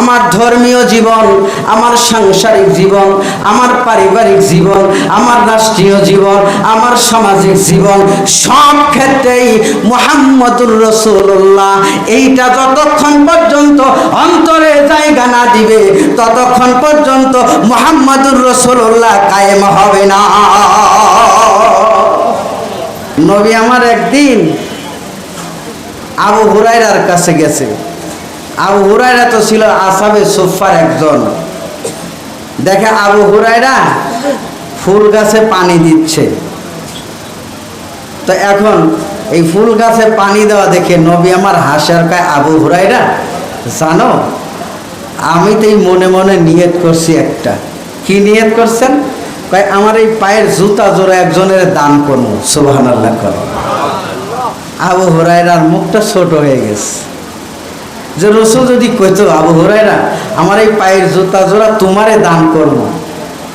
আমার ধর্মীয় জীবন, আমার সাংসারিক জীবন, আমার পারিবারিক জীবন, আমার রাষ্ট্রীয় জীবন, আমার সামাজিক জীবন, সব ক্ষেত্রেই মোহাম্মদুর রসুল্লাহ এইটা যতক্ষণ পর্যন্ত অন্তরে জায়গা না দিবে, ততক্ষণ পর্যন্ত মোহাম্মদুর রসুল্লাহ কায়েম হবে না। নবী আমার একদিন আবু হুরাইরার কাছে গেছে। আবু হুরাইরা তো ছিল আসাবে সোফার একজন। দেখে আবু হুরাইরা ফুল গাছে পানি দিচ্ছে। তো এখন এই ফুল গাছে পানি দেওয়া দেখে নবী আমার হাসার কায় আবু হুরাইরা জানো, আমি তো এই মনে মনে নিয়ত করছি একটা। কি নিয়ত করছেন? কয়, আমার এই পায়ের জুতা জোড়া একজনের দান করব সুবাহান আল্লাহ কর। আবু হুরাইরার মুখটা ছোট হয়ে গেছে। যে রসুল যদি কইতো, আবু হুরাইরা আমার এই পায়ের জুতা জোড়া তোমারে দান করব।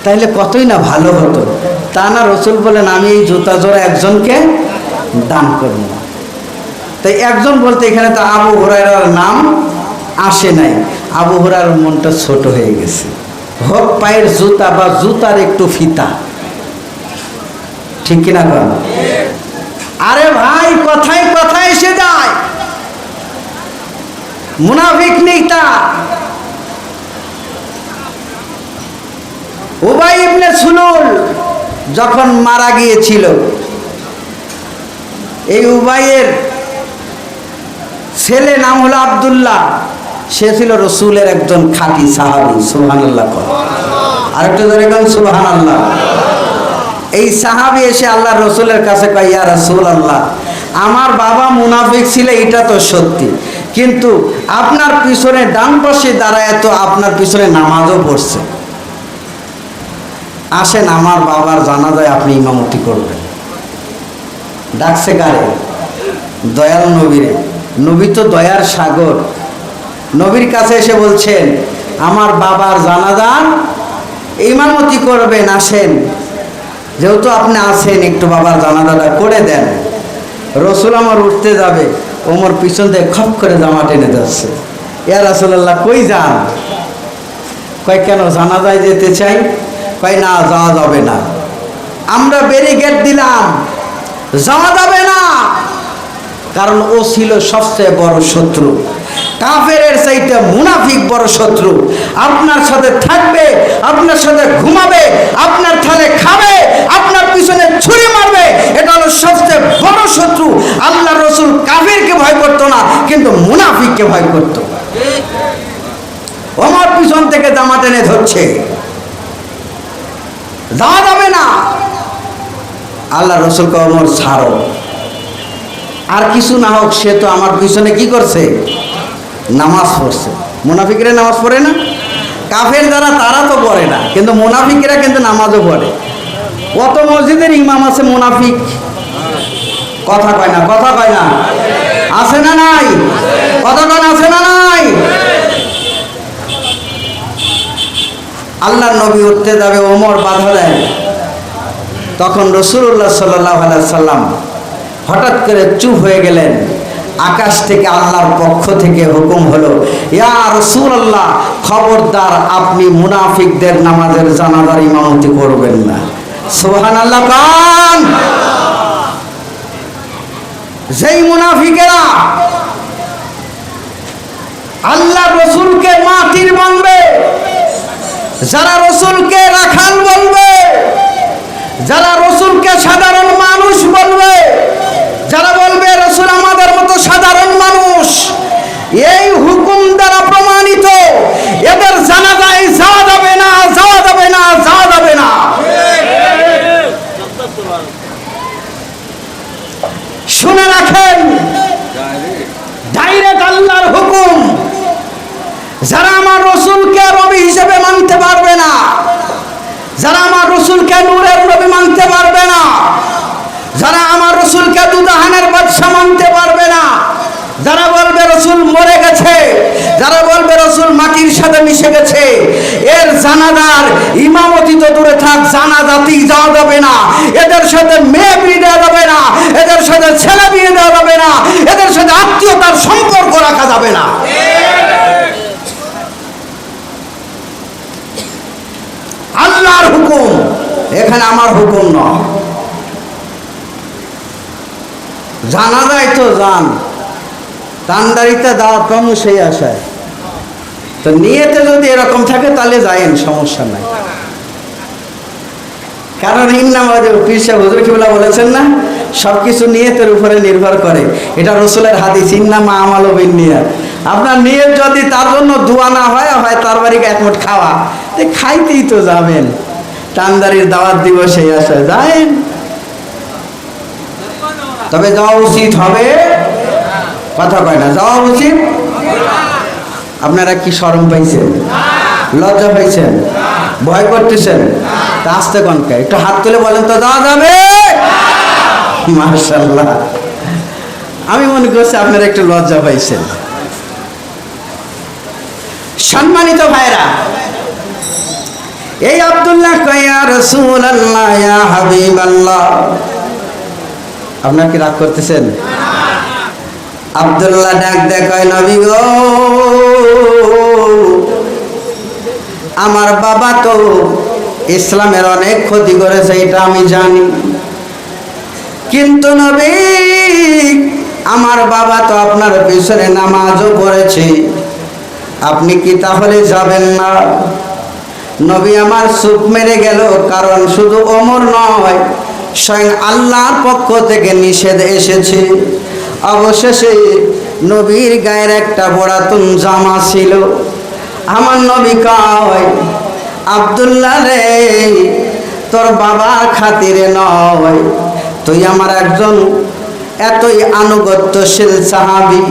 তাইলে কতই না ভালো হতো। তা না রসুল বলেন, আমি এই জুতা জোড়া একজনকে দান করব। তাই একজন বলতে এখানে তো আবু হুরাইরার নাম আসে নাই। আবু হুরার মনটা ছোট হয়ে গেছে। হোক, পায়ের জুতা বা জুতার একটু ফিতা। ঠিক কিনা কর আরে ভাই, কথায় কথায় এসে যায়। মুনাফিক নেই তা উবাই ইবনে সুলুল যখন মারা গিয়েছিল, এই উবাইয়ের ছেলে নাম হলো আব্দুল্লাহ। সে ছিল রসুলের একজন খাঁটি সাহাবি সুহান আল্লাহ আরেকটা ধরে কেন সুহান আল্লাহ এই সাহাবি এসে আল্লাহ রসুলের কাছে কয়, ইয়া রসুল আল্লাহ আমার বাবা মুনাফিক ছিল, এটা তো সত্যি। কিন্তু আপনার পিছনে ডান পাশে দাঁড়ায় তো আপনার পিছনে নামাজও পড়ছে। আসেন, আমার বাবার জানাজায় আপনি ইমামতি করবেন। ডাকছে কারে? দয়াল নবীরে। নবী তো দয়ার সাগর। নবীর কাছে এসে বলছেন, আমার বাবার জানাজান ইমামতি করবেন, আসেন। যেহেতু আপনি আছেন, একটু বাবার জানাজাটা করে দেন। রসুল আমার উঠতে যাবে। ওমর পিছন থেকে খপ করে জামা টেনে যাচ্ছে ইয়া রাসুল্লাহ কই যান? কয়, কেন জানাজায় যেতে চাই? কয়, না, যাওয়া যাবে না। আমরা ব্যারিকেড দিলাম। যাওয়া যাবে না। কারণ ও ছিল সবচেয়ে বড় শত্রু। কাফেরের চাইতে মুনাফিক বড় শত্রু। আপনার সাথে থাকবে, আপনার সাথে ঘুমাবে, আপনার থালে খাবে, আপনার পিছনে ছুরি মারবে। এটা হলো সবচেয়ে বড় শত্রু আল্লাহ রসুল কাফেরকে ভয় করতো না কিন্তু মুনাফিককে ভয় করতো। আমার পিছন থেকে জামা টেনে ধরছে। যাওয়া যাবে না। আল্লাহ রসুলকে অমর ছাড়ো। আর কিছু না হোক, সে তো আমার পিছনে কি করছে? নামাজ পড়ছে। মুনাফিকরা নামাজ পড়ে না? কাফের যারা, তারা তো পড়ে না। কিন্তু মুনাফিকরা কিন্তু নামাজও পড়ে। কত মসজিদের ইমাম আছে মুনাফিক? কথা কয় না, কথা কয় না। আছে না নাই? না আছে না নাই? আল্লাহ নবী উঠতে যাবে, ওমর বাধা দেয়। তখন রসুল্লাহ সাল্লাহ সাল্লাম হঠাৎ করে চুপ হয়ে গেলেন। আকাশ থেকে আল্লাহর পক্ষ থেকে হুকুম হলো, ইয়া আল্লাহ খবরদার, আপনি মুনাফিকদের নামাজের জানাদার ইমামতি করবেন না। সোহান আল্লাহ যেই মুনাফিকেরা আল্লাহ রসুলকে মাটির মানবে যারা রসুলকে রাখাল বলবে যারা রসুলকে সাধারণ রসুলকে নূরের নবী মানতে পারবে না। যারা আমার রসুলকে দুদাহানের বাদশা মানতে পারবে না, যারা বলবে রসুল মরে গেছে, যারা বলবে রসুল মাটির সাথে মিশে গেছে, এর জানাদার ইমামতি তো দূরে থাক জানাজাতি যাওয়া যাবে না। এদের সাথে মেয়ে বিয়ে দেওয়া যাবে না, এদের সাথে ছেলে বিয়ে দেওয়া যাবে না, এদের সাথে আত্মীয়তার সম্পর্ক রাখা যাবে না। আল্লাহর হুকুম। এখানে আমার হুকুম নয়। জানা যায় তো জান তান্দারিতে দাওয়াত পাবো সেই আশায়। তো নিয়েতে যদি এরকম থাকে তাহলে যায়েন সমস্যা নাই। কারণ ইন্নামাজ পিসা হুজুর কিবলা বলেছেন না সব কিছু নিয়তের উপরে নির্ভর করে। এটা রসুলের হাদিস, ইন্নামা আমাল নিয়া আপনার নিয়ত যদি তার জন্য দোয়া না হয় হয় তার বাড়িকে এক মুঠ খাওয়া। খাইতেই তো যাবেন। টান্দারির দাওয়াত দিব সেই আশায় যায়েন তবে যাওয়া উচিত হবে? কথা কয় না, যাওয়া উচিত? আপনারা কি শরম পাইছেন? লজ্জা পাইছেন? ভয় করতেছেন? তা আসতে কনকে একটু হাত তুলে বলেন তো, যাওয়া যাবে? মার্শাল্লাহ আমি মনে করছি আপনারা একটু লজ্জা পাইছেন। সম্মানিত ভাইরা এই আবদুল্লাহ কয়া রসুল আল্লাহ হাবিব আল্লাহ আপনার কি রাগ করতেছেন? আব্দুল্লাহ ডাক দেখায় নবী গো, আমার বাবা তো ইসলামের অনেক ক্ষতি করেছে, এটা আমি জানি। কিন্তু নবী, আমার বাবা তো আপনার পিছনে নামাজও পড়েছে। আপনি কি তাহলে যাবেন না? নবী আমার সুখ মেরে গেল, কারণ শুধু ওমর নয়, স্বয়ং আল্লাহর পক্ষ থেকে নিষেধ এসেছে। অবশেষে নবীর গায়ের একটা বড়াতুন জামা ছিল। আমার নবী কয়, আব্দুল্লাহ রে, তোর বাবার খাতিরে নয়। তুই আমার একজন এতই আনুগত্যশীল সাহাবি।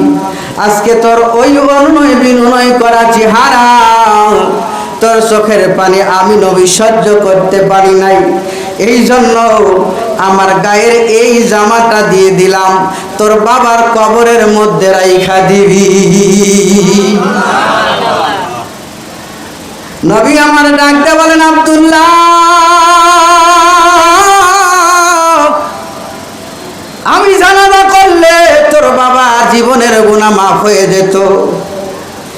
আজকে তোর ওই অনুনয় বিনয় করা চেহারা। তোর চোখের পানি আমি নবী সহ্য করতে পারি নাই। এই জন্য আমার গায়ের এই জামাটা দিয়ে দিলাম, তোর বাবার কবরের মধ্যে রাইখা দিবি। নবী আমার ডাকতে বলেন, আব্দুল্লাহ, আমি জানাজা করলে তোর বাবা জীবনের গুণা মাফ হয়ে যেত।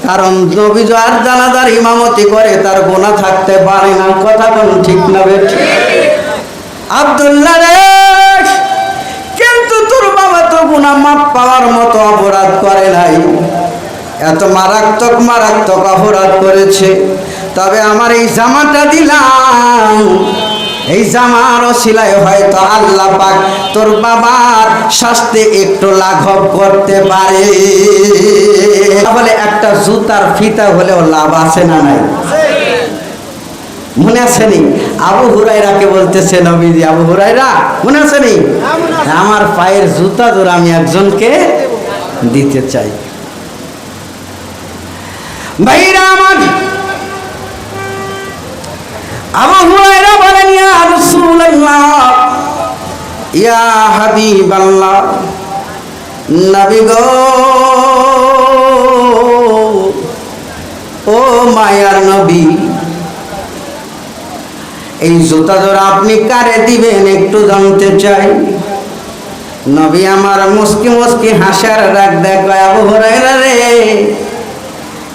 কারণ নবী আর জানাজার ইমামতি করে, তার গুণা থাকতে পারে না। কথা কোন ঠিক না বেঠি আব্দুল্লাহ রে, কিন্তু তোর বাবা তো গুণা মাপ পাওয়ার মতো অপরাধ করে নাই। এত মারাত্মক মারাত্মক অপরাধ করেছে। তবে আমার এই জামাটা দিলাম। এই জামার সিলাই হয়তো আল্লাহ পাক তোর বাবার শাস্তি একটু লাঘব করতে পারে। বলে একটা জুতার ফিতা হলেও লাভ আছে না নাই? মনে আছে নি? আবু হুরাইরাকে বলতেছে নবীজি, আবু হুরাইরা মনে আছে নি? আমার পায়ের জুতা জোর আমি একজনকে দিতে চাই। ভাইরা আমার আবু হুরায়রা বলেন, ইয়া রাসূলুল্লাহ, ইয়া হাবিবাল্লাহ, নবী গো, ও মায়ার নবী, এই জুতা জোড়া আপনি কারে দিবেন একটু জানতে চাই? নবী আমার মুস্কি মুস্কি হাসার রাখ দেখো আবু হুরায়রা রে,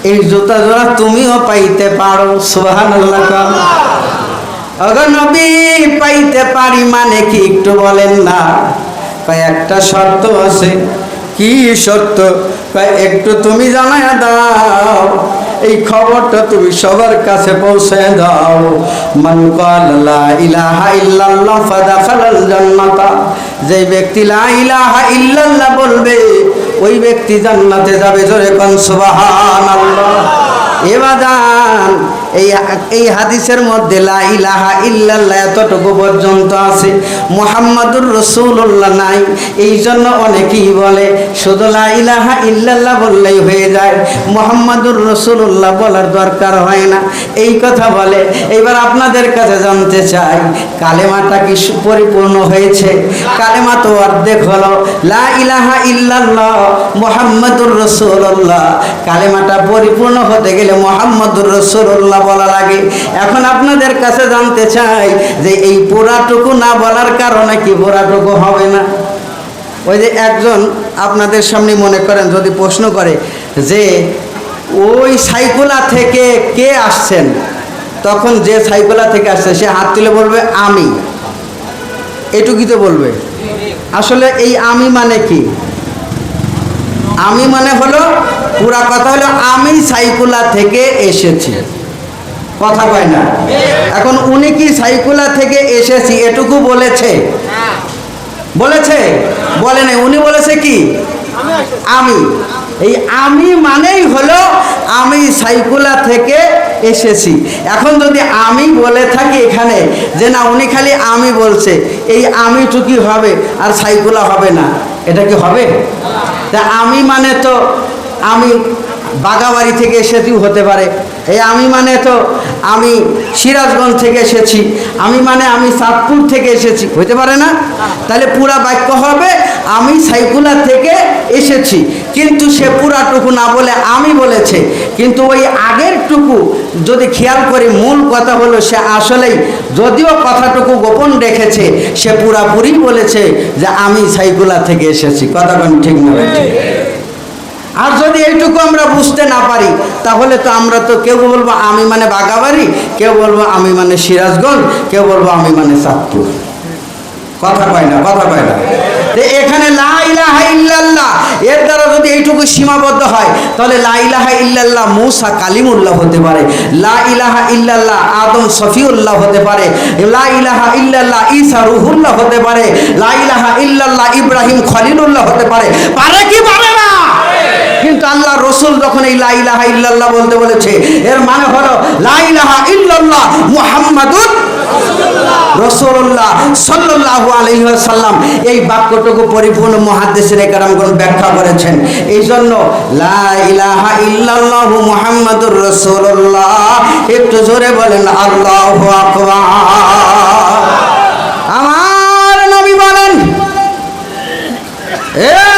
এই জুতা জোড়া তুমিও পাইতে পারো, সুবহানাল্লাহ নবী, পাইতে পারি মানে কি একটু বলেন না? কয়েকটা শর্ত আছে। কি শর্ত? একটু তুমি জানাই দাও। এই খবরটা তুমি সবার কাছে পৌঁছে দাও। মান লা ইলাহা ইল্লাল্লাহ ফাদাখালাল জান্নাতা। যে ব্যক্তি লা ইলাহা ইল্লাল্লাহ বলবে, ওই ব্যক্তি জান্নাতে যাবে জোরে কোন সুবহানাল্লাহ। এবাদান এই এই হাদিসের মধ্যে লা ইলাহা ইল্লাল্লাহ এতটুকু পর্যন্ত আছে। মোহাম্মদুর রসুল্লাহ নাই। এই জন্য অনেকেই বলে, শুধু লা ইলাহা ইল্লাল্লাহ বললেই হয়ে যায়। মুহাম্মাদুর রসুল্লাহ বলার দরকার হয় না। এই কথা বলে, এবার আপনাদের কাছে জানতে চাই, কালেমাটা কি পরিপূর্ণ হয়েছে? কালেমা তো অর্ধেক হলো, লা ইলাহা ইল্লাল্লাহ মুহাম্মাদুর রসুল্লাহ কালেমাটা পরিপূর্ণ হতে গেলে মোহাম্মদুর রসুল্লাহ বলা লাগে। এখন আপনাদের কাছে জানতে চাই যে এই পোড়াটুকু না বলার কারণে কি পোড়াটুকু হবে না? ওই যে একজন আপনাদের সামনে মনে করেন, যদি প্রশ্ন করে যে ওই সাইকুলা থেকে কে আসছেন? তখন যে সাইকোলা থেকে আসছে, সে হাত তুলে বলবে, আমি। এটুকুই তো বলবে। আসলে এই আমি মানে কি? আমি মানে হলো, পুরা কথা হলো, আমি সাইকুলা থেকে এসেছি। কথা কয় না। এখন উনি কি সাইকুলা থেকে এসেছি এটুকু বলেছে? বলেছে? বলে নাই। উনি বলেছে কি? আমি এই আমি মানেই হলো আমি সাইকুলা থেকে এসেছি। এখন যদি আমি বলে থাকি এখানে যে না উনি খালি আমি বলছে এই আমিটুকি হবে? আর সাইকুলা হবে না। এটা কি হবে? তা আমি মানে তো আমি বাগাবাড়ি থেকে এসেছিও হতে পারে। এই আমি মানে তো আমি সিরাজগঞ্জ থেকে এসেছি। আমি মানে আমি সাতপুর থেকে এসেছি। হতে পারে না? তাহলে পুরা বাক্য হবে, আমি সাইকুলা থেকে এসেছি। কিন্তু সে পুরাটুকু না বলে আমি বলেছে। কিন্তু ওই আগেরটুকু যদি খেয়াল করি, মূল কথা হলো সে আসলেই যদিও কথাটুকু গোপন রেখেছে, সে পুরাপুরি বলেছে যে আমি সাইকুলা থেকে এসেছি। কথা কোন ঠিক না আর যদি এইটুকু আমরা বুঝতে না পারি, তাহলে তো আমরা তো কেউ বলব আমি মানে বাগাবাড়ি কেউ বলব আমি মানে সিরাজগঞ্জ, কেউ বলব আমি মানে চাঁদপুর। কথা কয় না, কথা কয় না। এখানে এর দ্বারা যদি এইটুকু সীমাবদ্ধ হয়, তাহলে লা ইলাহা ইল্লাল্লাহ মুসা কালিমুল্লাহ হতে পারে, লা ইলাহা ইল্লাল্লাহ আদম সফিউল্লাহ হতে পারে, লা ইলাহা ইল্লাল্লাহ ঈসা রুহুল্লাহ হতে পারে, লা ইলাহা ইল্লাল্লাহ ইব্রাহিম খলিলুল্লাহ হতে পারে পারে কি পারে না? কিন্তু আল্লাহ রসুল যখন এই লাইলাহা ইল্লাল্লাহ বলতে বলেছে, এর মানে হলো লাইলাহা ইল্লাল্লাহ মুহাম্মাদুর রসুল্লাহ আলাইহি এই বাক্যটুকু পরিপূর্ণ মহাদেশের কারামগণ ব্যাখ্যা করেছেন। এই জন্য লা ইলাহা ইল্লাল্লাহু মুহাম্মাদুর রাসূলুল্লাহ, একটু জোরে বলেন, আল্লাহু আমার নবী বলেন, এ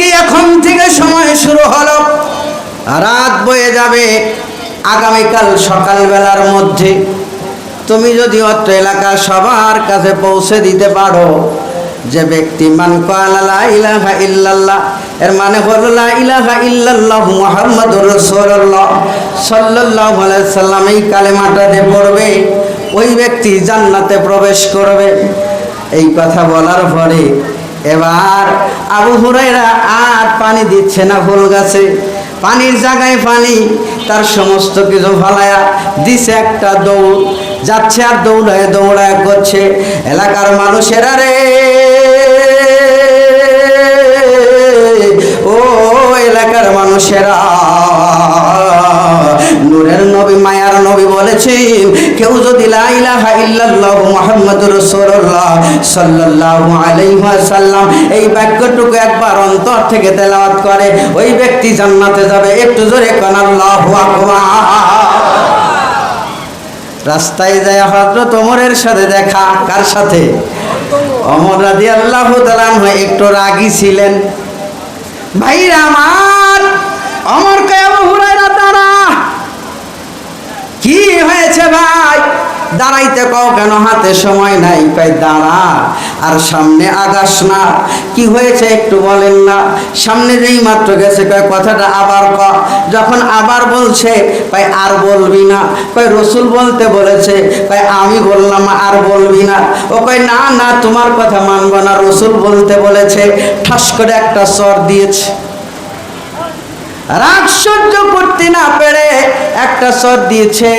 আজকে এখন থেকে সময় শুরু হলো। রাত বয়ে যাবে আগামীকাল সকালবেলার মধ্যে। তুমি যদি অত্র এলাকা সবার কাছে পৌঁছে দিতে পারো, যে ব্যক্তি মান কালা ইলাহা ইল্লাল্লাহ, এর মানে হলো লা ইলাহা ইল্লাল্লাহ মুহাম্মাদুর রাসূলুল্লাহ সাল্লাল্লাহু আলাইহি সাল্লাম, এই কালেমাটা দিয়ে পড়বে, ওই ব্যক্তি জান্নাতে প্রবেশ করবে। এই কথা বলার পরে এবার আবু হুরাইরা আর পানি দিচ্ছে না ফুল গাছে। পানির জায়গায় পানি, তার সমস্ত কিছু ফালায়া দিছে একটা দৌড়। যাচ্ছে আর দৌড়ায় দৌড়ায় করছে। এলাকার মানুষেরা রে। ও এলাকার মানুষেরা। নূরের নবী, মায়ার নবী বলেছেন, কেউ যদি লা ইলাহা ইল্লাল্লাহ মুহাম্মাদুর রাসূলুল্লাহ সাল্লাল্লাহু আলাইহি ওয়াসাল্লাম এই বাক্যটুকু একবার অন্তর থেকে তেলাওয়াত করে, ওই ব্যক্তি জান্নাতে যাবে। একটু জোরে কোন, আল্লাহু আকবার। রাস্তায় যায় হযরত ওমরের সাথে দেখা, কার সাথে? অমর রাদিয়াল্লাহু তাআলা একটু রাগী ছিলেন। ভাইরা আমার অমর কায়াবু হুরায়রা তারা কি হয়েছে ভাই? দাঁড়াইতে কও কেন? হাতে সময় নাই কই দাঁড়া। আর সামনে আগাস না। কি হয়েছে একটু বলেন না। সামনে যেই মাত্র গেছে, কয় কথাটা আবার ক। যখন আবার বলছে কয় আর বলবি না। কয় রসুল বলতে বলেছে কয় আমি বললাম, আর বলবি না। ও কয়, না না, তোমার কথা মানব না। রসুল বলতে বলেছে, ঠাস করে একটা স্বর দিয়েছে। রাগ সহ্য করতে না পেরে একটা সর দিয়েছে,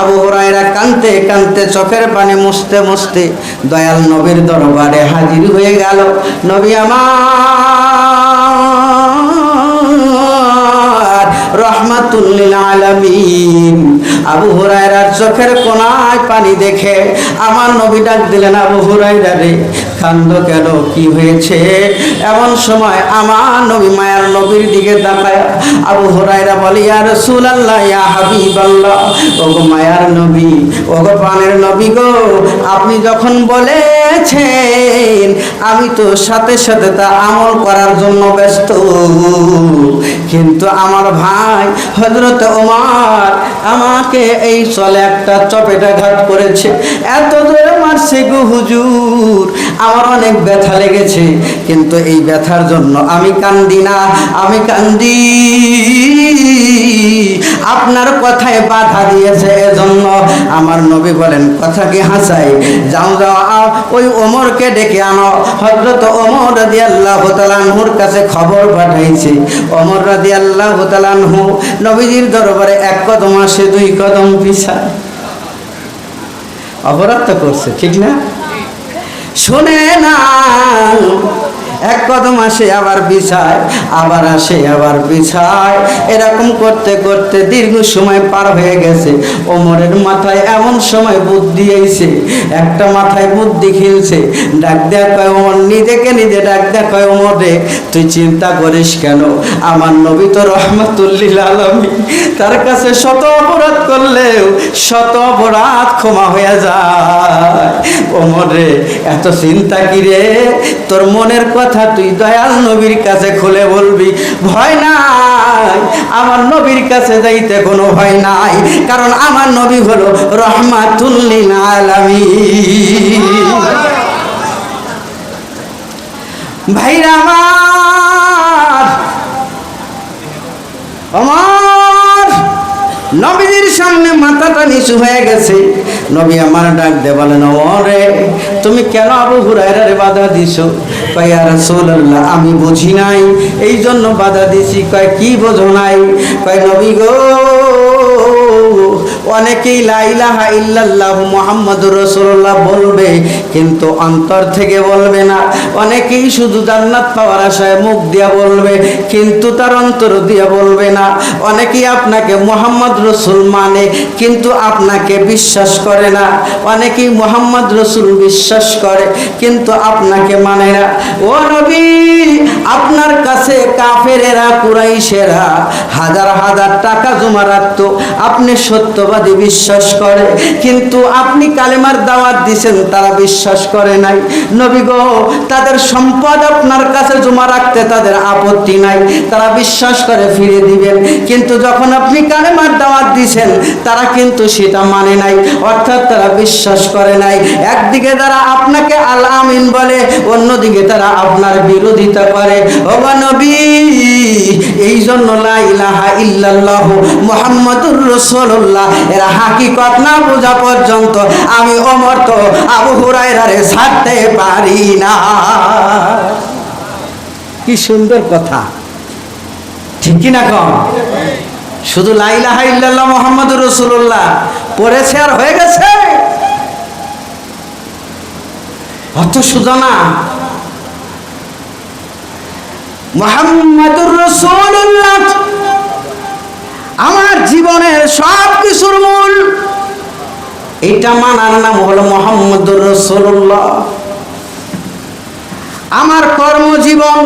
আবু হরাইরা কানতে কানতে চোখের পানি মুছতে মুছতে দয়াল নবীর দরবারে হাজির হয়ে গেল। নবী আমার রহমাতুল্লিল আলামিন। আবু হুরায়রার চোখের কোনায় পানি দেখে আমার নবী ডাক দিলেন, আবু হুরায়রা রে কান্দ কেন? কি হয়েছে? এমন সময় আমার নবী মায়ার নবীর দিকে তাকায় আবু হুরায়রা বলে, ইয়া রাসূলুল্লাহ, ইয়া হাবিবাল্লাহ। ওগো মায়ার নবী, ওগো প্রাণের নবী গো, আপনি যখন বলেছেন, আমি তো সাথে সাথে তা আমল করার জন্য ব্যস্ত। কিন্তু আমার ভাই হজরত ওমার আমাকে এই চলে একটা চপেটা ঘাট করেছে। এত দূরে মারছে গো হুজুর। আমার অনেক ব্যথা লেগেছে, কিন্তু এই ব্যথার জন্য আমি কান্দি না, আমি কান্দি। আপনার কথায় বাধা দিয়েছে এজন্য আমার নবী বলেন, কথা কি হাসাই? যাও যাও ওই ওমরকে ডেকে আনো। হজরত ওমর রাদি আল্লাহ তালানহুর কাছে খবর পাঠাইছে। ওমর রাদি আল্লাহ তালানহু নবীজির দরবারে এক কদম আসে, দুই কদম পিছায়। অপরাধ তো করছে, ঠিক না? শোনে না এক কদম আসে আবার বিছায়, আবার আসে আবার বিছায়। এরকম করতে করতে দীর্ঘ সময় পার হয়ে গেছে। ওমরের মাথায় এমন সময় বুদ্ধি আইছে, একটা মাথায় বুদ্ধি খেলছে। ডাক দেয়া কয়, ওমর, নিজেকে নিজে ডাক দেয়া কয়, ওমর রে, তুই চিন্তা করিস কেন? আমার নবী তো রহমতুল্লিল আলমী তার কাছে শত অপরাধ করলেও শত অপরাধ ক্ষমা হয়ে যায়। ওমর রে, এত চিন্তা কি রে? তোর মনের কথা তুই দয়াল নবীর কাছে খুলে বলবি, ভয় নাই। আমার নবীর কাছে যাইতে কোনো ভয় নাই, কারণ আমার নবী হলো রহমাতুল্লিল আলামিন। ভাইরা আমার আমার সামনে মাথাটা নিচু হয়ে গেছে। নবী আমার ডাক দে বলেন তুমি কেন আবু হুরায়রার বাধা দিছো? কয় আর রাসূলুল্লাহ, আমি বুঝি নাই। এই জন্য বাধা দিছি। কয়, কি বোঝো নাই? কয়, নবী গো অনেকেই লাইলাহা ইল্লাল্লাহু মুহাম্মাদুর রাসূলুল্লাহ বলবে, কিন্তু অন্তর থেকে বলবে না। অনেকেই শুধু জান্নাত পাওয়ার আশায় মুখ দিয়া বলবে, কিন্তু তার অন্তর দিয়া বলবে না। অনেকেই আপনাকে মোহাম্মদ রসুল মানে কিন্তু আপনাকে বিশ্বাস করে না। অনেকেই মোহাম্মদ রসুল বিশ্বাস করে, কিন্তু আপনাকে মানে না। ও নবী, আপনার কাছে কাফেরেরা, কুরাইশেরা হাজার হাজার টাকা জমা রাখতো। আপনি সত্যবাদী বিশ্বাস করে। কিন্তু আপনি কালেমার দাওয়াত দিছেন, তারা বিশ্বাস করে নাই। নবী গো, তাদের সম্পদ আপনার কাছে জমা রাখতে তাদের আপত্তি নাই। তারা বিশ্বাস করে ফিরে দিবেন। কিন্তু যখন আপনি কালেমার দাওয়াত দিছেন, তারা কিন্তু সেটা মানে নাই। অর্থাৎ তারা বিশ্বাস করে নাই। একদিকে তারা আপনাকে আল আমিন বলে, অন্যদিকে তারা আপনার বিরোধিতা করে। ও নবী! এই জন্য লা ইলাহা ইল্লাল্লাহ মুহাম্মাদুর রাসূলুল্লাহ। এরা হাকিকত না বোঝা পর্যন্ত আমি ওমর তো আবু হুরায়রারে ছাড়তে পারি না। কি সুন্দর কথা। ঠিক কি না কম? শুধু লাইলাহা ইল্লাল্লাহ মুহাম্মাদুর রাসূলুল্লাহ। পড়েছে আর হয়ে গেছে। অত সুজা না আমার জীবনের সব কিছুর মূল এটা মানার নাম হলো মোহাম্মদুর রসুল্লাহ আমার কর্মজীবন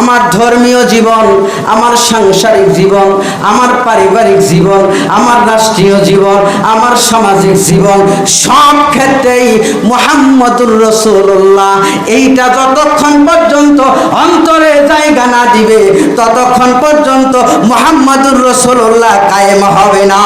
আমার ধর্মীয় জীবন, আমার সাংসারিক জীবন, আমার পারিবারিক জীবন, আমার রাষ্ট্রীয় জীবন, আমার সামাজিক জীবন, সব ক্ষেত্রেই মোহাম্মদুর রসুল্লাহ এইটা যতক্ষণ পর্যন্ত অন্তরে জায়গা না দিবে, ততক্ষণ পর্যন্ত মোহাম্মদুর রসুল্লাহ কায়েম হবে না।